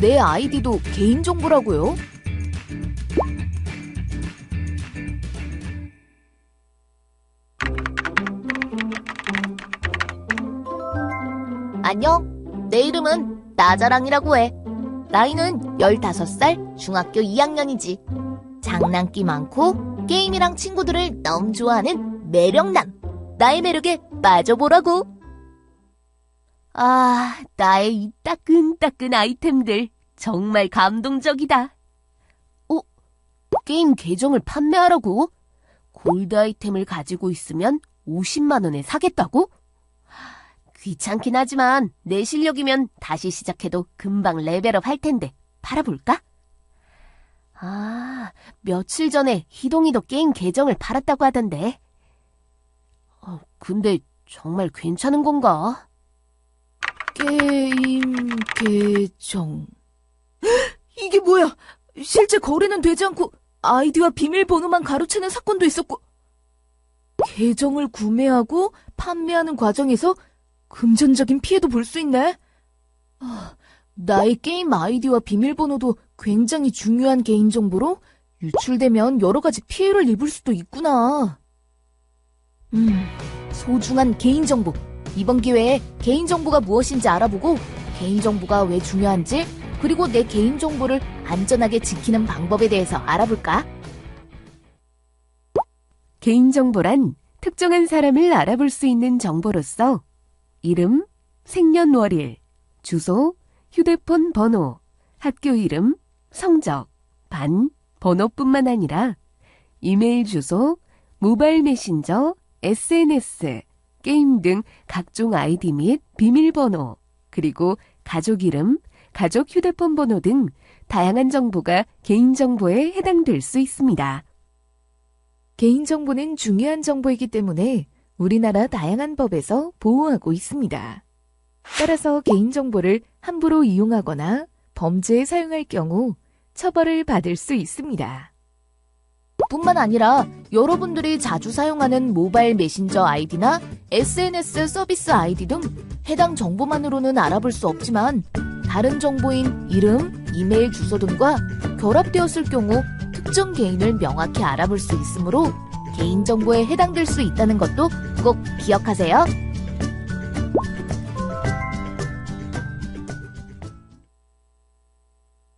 내 아이디도 개인정보라고요? 안녕. 내 이름은 나자랑이라고 해. 나이는 15살 중학교 2학년이지. 장난기 많고 게임이랑 친구들을 너무 좋아하는 매력남. 나의 매력에 빠져보라고. 아, 나의 이 따끈따끈 아이템들 정말 감동적이다. 어? 게임 계정을 판매하라고? 골드 아이템을 가지고 있으면 50만 원에 사겠다고? 귀찮긴 하지만 내 실력이면 다시 시작해도 금방 레벨업 할 텐데 팔아볼까? 아, 며칠 전에 희동이도 게임 계정을 팔았다고 하던데. 어, 근데 정말 괜찮은 건가? 게임 계정. 이게 뭐야? 실제 거래는 되지 않고 아이디와 비밀번호만 가로채는 사건도 있었고. 계정을 구매하고 판매하는 과정에서 금전적인 피해도 볼 수 있네. 아, 나의 게임 아이디와 비밀번호도 굉장히 중요한 개인정보로 유출되면 여러 가지 피해를 입을 수도 있구나. 음, 소중한 개인정보. 이번 기회에 개인정보가 무엇인지 알아보고 개인정보가 왜 중요한지 그리고 내 개인정보를 안전하게 지키는 방법에 대해서 알아볼까? 개인정보란 특정한 사람을 알아볼 수 있는 정보로서 이름, 생년월일, 주소, 휴대폰 번호, 학교 이름, 성적, 반, 번호뿐만 아니라 이메일 주소, 모바일 메신저, SNS, 게임 등 각종 아이디 및 비밀번호, 그리고 가족 이름, 가족 휴대폰 번호 등 다양한 정보가 개인정보에 해당될 수 있습니다. 개인정보는 중요한 정보이기 때문에 우리나라 다양한 법에서 보호하고 있습니다. 따라서 개인정보를 함부로 이용하거나 범죄에 사용할 경우 처벌을 받을 수 있습니다. 뿐만 아니라 여러분들이 자주 사용하는 모바일 메신저 아이디나 SNS 서비스 아이디 등 해당 정보만으로는 알아볼 수 없지만 다른 정보인 이름, 이메일 주소 등과 결합되었을 경우 특정 개인을 명확히 알아볼 수 있으므로 개인정보에 해당될 수 있다는 것도 꼭 기억하세요.